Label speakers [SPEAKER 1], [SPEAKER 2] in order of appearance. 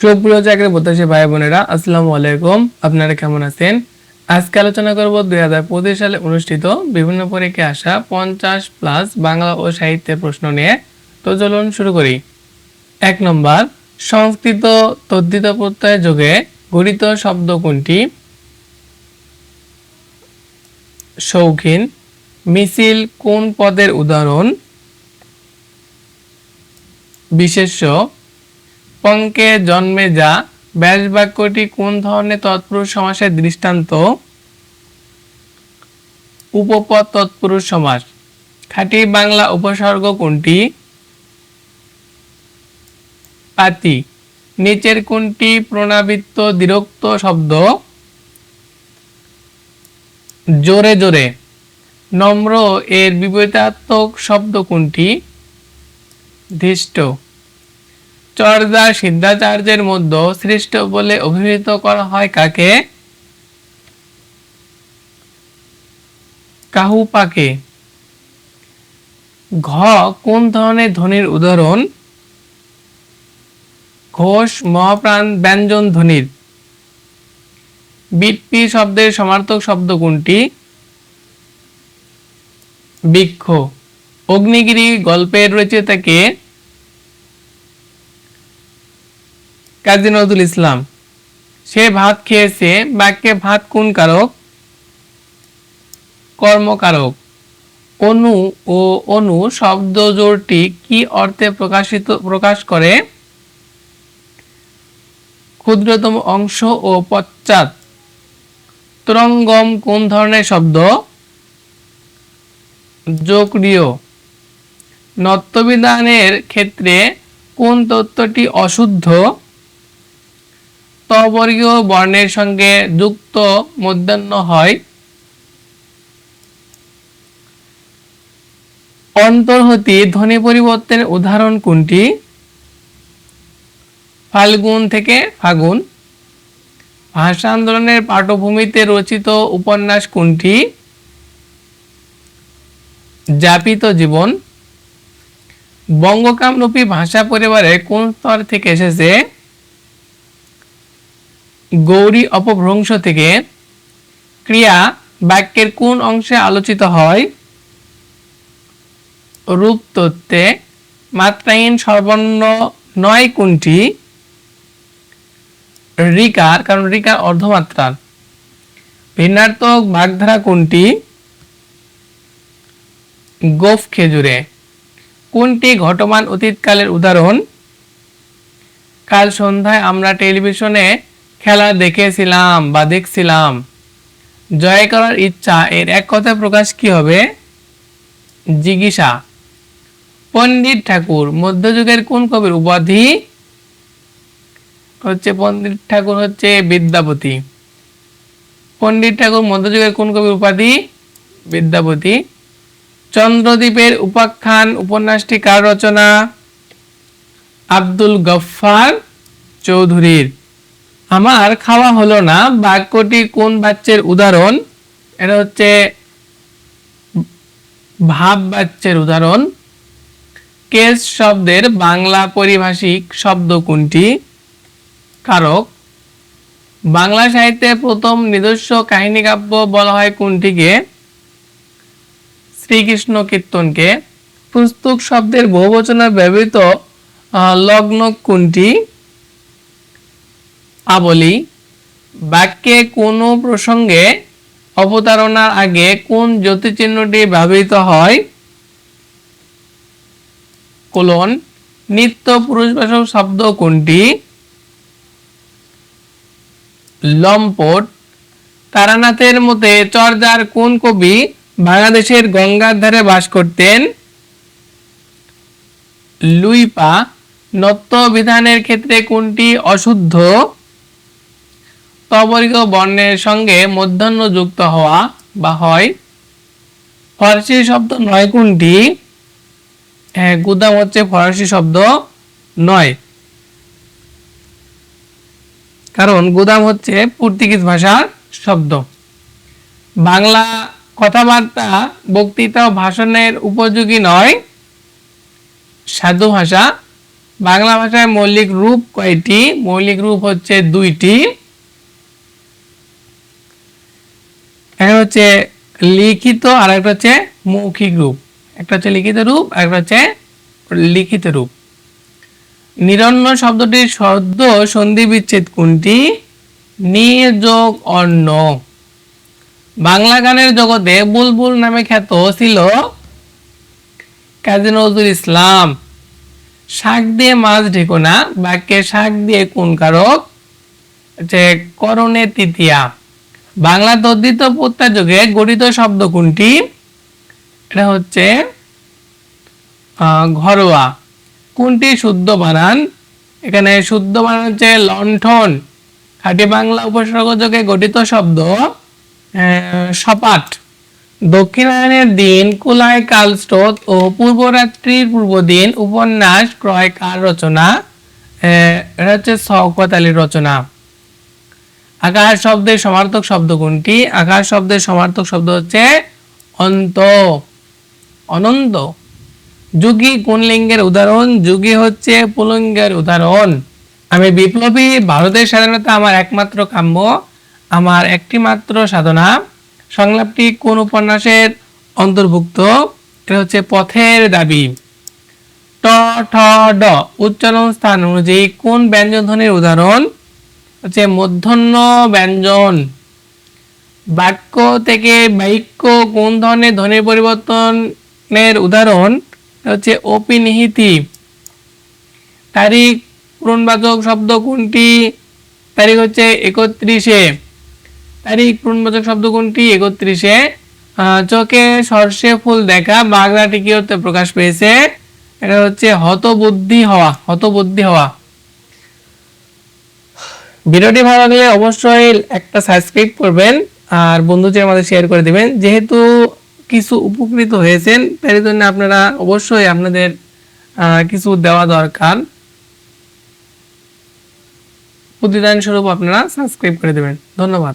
[SPEAKER 1] সুপ্রিয় চাকরি প্রত্যাশী ভাই বোনেরা, আসসালামু আলাইকুম। আপনারা কেমন আছেন? আজকে আলোচনা করব দুই হাজার পঁচিশ সালে অনুষ্ঠিত বিভিন্ন পরীক্ষায় আসা পঞ্চাশ প্লাস বাংলা ও সাহিত্যের প্রশ্ন নিয়ে। তো চলুন শুরু করি। এক নম্বর, সংস্কৃত তদ্ধিত প্রত্যয় যোগে গঠিত শব্দ কোনটি? শৌখিন, মিছিল কোন পদের উদাহরণ? বিশেষ্য পঙ্কে জন্মে যা ব্যাস বাক্যটি কোন ধরনের তৎপুরুষ সমাসের দৃষ্টান্ত? উপপদ তৎপুরুষ সমাস। খাঁটি বাংলা উপসর্গ কোনটি? পাতি। নিচের কোনটি প্রণাবৃত্ত দ্বিরক্ত শব্দ? জোরে জোরে। নম্র এর বিপরীতাত্মক শব্দ কোনটি? ধৃষ্ট। চর্যা সিদ্ধাচার্যের মধ্যে শ্রেষ্ঠ বলে অভিহিত করা হয় কাকে? কাহুপাকে। ঘ, কোন ধরনের ধ্বনির উদাহরণ? ঘোষ, মহাপ্রাণ, ব্যঞ্জন ধ্বনির। বিটপি শব্দের সমার্থক শব্দ কোনটি? বৃক্ষ। অগ্নিগিরি গল্পের রচয়িতাকে কাজী নজরুল ইসলাম, সে ভাত খেয়েছে, বাক্যে ভাত কোন কারক? কর্মকারক। অনু ও অনু শব্দ জোরটি কি অর্থে প্রকাশিত, প্রকাশ করে? ক্ষুদ্রতম অংশ ও পশ্চাৎ। তরঙ্গম কোন ধরনের শব্দ? যোগক্রিয় নত্যবিধানের ক্ষেত্রে কোন তত্ত্বটি অশুদ্ধ? তবর্গীয় বর্ণের সঙ্গে যুক্ত মধ্যাহ্ন হয়। অন্তর্হতি ধ্বনি পরিবর্তনের উদাহরণ কোনটি? ফাল্গুন থেকে ফাগুন। ভাষা আন্দোলনের পাঠভূমিতে রচিত উপন্যাস কোনটি? যাপিত জীবন। বঙ্গকামরূপী ভাষা পরিবারের কোন স্তর থেকে এসেছে? গৌরী অপভ্রংশ থেকে ক্রিয়া বাক্যের কোন অংশে আলোচিত হয়? রূপ তত্ত্বে মাত্রাহীন সর্বর্ণ নয় কোনটি? রিকার, কারণ রিকার অর্ধমাত্রার। ভিন্নার্থক বাগধারা কোনটি? গোফ খেজুরে। কোনটি ঘটমান অতীতকালের উদাহরণ? কাল সন্ধ্যায় আমরা টেলিভিশনে খেলা দেখেছিলাম বা দেখছিলাম। জয় করার ইচ্ছা, এর এক কথায় প্রকাশ কি হবে? জিজ্ঞাসা। পণ্ডিত ঠাকুর, মধ্যযুগের কোন কবির উপাধি? হচ্ছে পণ্ডিত ঠাকুর হচ্ছে বিদ্যাপতি। পণ্ডিত ঠাকুর, মধ্যযুগের কোন কবির উপাধি? বিদ্যাপতি। চন্দ্রদ্বীপের উপাখ্যান উপন্যাসটি কার রচনা? আব্দুল গফফার চৌধুরীর। আমার খাওয়া হলো না, বাক্যটি কোন বাচ্চের উদাহরণ? এটা হচ্ছে ভাব বাচ্চের উদাহরণ। কেস শব্দের বাংলা পরিভাষিক শব্দ কোনটি? কারক। বাংলা সাহিত্যে প্রথম নিজস্ব কাহিনী কাব্য বলা হয় কোনটিকে? শ্রীকৃষ্ণ কীর্তনকে। পুস্তক শব্দের বহু বহুবচনে ব্যবহৃত লগ্ন কোনটি? আবলি, বাক্যে কোনো প্রসঙ্গে অবতারণার আগে কোন জ্যোতিচিহ্নটি ব্যবহৃত হয়? কোলন, নিত্য পুরুষবাচক শব্দ কোনটি? লম্পট, তারানাথের মতে চর্যার কোন কবি বাংলাদেশের গঙ্গার ধারে বাস করতেন? লুইপা, নত্য বিধানের ক্ষেত্রে কোনটি অশুদ্ধ? তবর্গ বর্ণের সঙ্গে মধ্যাহ্ন যুক্ত হওয়া বা হয়। ফরাসি শব্দ নয় কোনটি? হ্যাঁ গুদাম হচ্ছে ফরাসি শব্দ নয়। কারণ গুদাম হচ্ছে পর্তুগিজ ভাষার শব্দ। বাংলা কথাবার্তা, বক্তৃতা ভাষণের উপযোগী নয়। সাধু ভাষা। বাংলা ভাষায় মৌলিক রূপ কয়টি? মৌলিক রূপ হচ্ছে দুইটি। একটা হচ্ছে লিখিত, আর একটা হচ্ছে মৌখিক রূপ। একটা হচ্ছে লিখিত রূপ একটা হচ্ছে লিখিত রূপ। নিরন্ন শব্দটির শব্দ সন্ধি বিচ্ছেদ কোনটি? নিযোগ অন্য বাংলা গানের জগতে বুলবুল নামে খ্যাত ছিল কাজী নজরুল ইসলাম। শাক দিয়ে মাছ ঢেকো না, বাক্যে শাক দিয়ে কোন কারক? যে করণে তৃতীয়া। বাংলা তদ্ধিত প্রত্যার যুগে গঠিত শব্দ কোনটি? এটা হচ্ছে ঘরোয়া। কোনটি শুদ্ধ বানান? এখানে শুদ্ধ বানান হচ্ছে লণ্ঠন। খাঁটি বাংলা উপসর্গ যোগে গঠিত শব্দ সপাট। দক্ষিণায়নের দিন কুলায় কালস্রোত ও পূর্বরাত্রির পূর্বদিন উপন্যাস ক্রয় কার রচনা? এটা হচ্ছে শওকত রচনা। আকাশ শব্দের সমার্থক শব্দ কোনটি? আকাশ শব্দের সমার্থক শব্দ হচ্ছে অন্ত। অনন্ত। যুগী কোন লিঙ্গের উদাহরণ? যুগী হচ্ছে পুলিঙ্গের উদাহরণ। আমি বিপ্লবী, ভারতের স্বাধীনতা আমার একমাত্র কাম্য, আমার একটি মাত্র সাধনা। সংলাপটি কোন উপন্যাসের অন্তর্ভুক্ত? এটা হচ্ছে পথের দাবি। ট, ঠ, ড। উচ্চারণ স্থান অনুযায়ী কোন ব্যঞ্জন ধ্বনির উদাহরণ? হচ্ছে মূর্ধন্য ব্যঞ্জন। বাক্য থেকে বাক্য কোন ধরনের ধ্বনির পরিবর্তনের উদাহরণ? হচ্ছে অপিনিহিতি। তারিখ পূরণবাচক শব্দ কোনটি? তারিখ হচ্ছে একত্রিশে। তারিখ পূরণবাচক শব্দ কোনটি? একত্রিশে। চোখে সর্ষে ফুল দেখা বাংলাটি কি প্রকাশ পেয়েছে। এটা হচ্ছে হতবুদ্ধি হওয়া হতবুদ্ধি হওয়া। ভিডিওটি ভালো লাগলে অবশ্যই একটা সাবস্ক্রাইব করবেন আর বন্ধুদের আমাদের শেয়ার করে দিবেন। যেহেতু কিছু উপকৃত হয়েছেন তার জন্য আপনারা অবশ্যই আপনাদের কিছু দেওয়া দরকার। প্রতিদান স্বরূপ আপনারা সাবস্ক্রাইব করে দেবেন। ধন্যবাদ।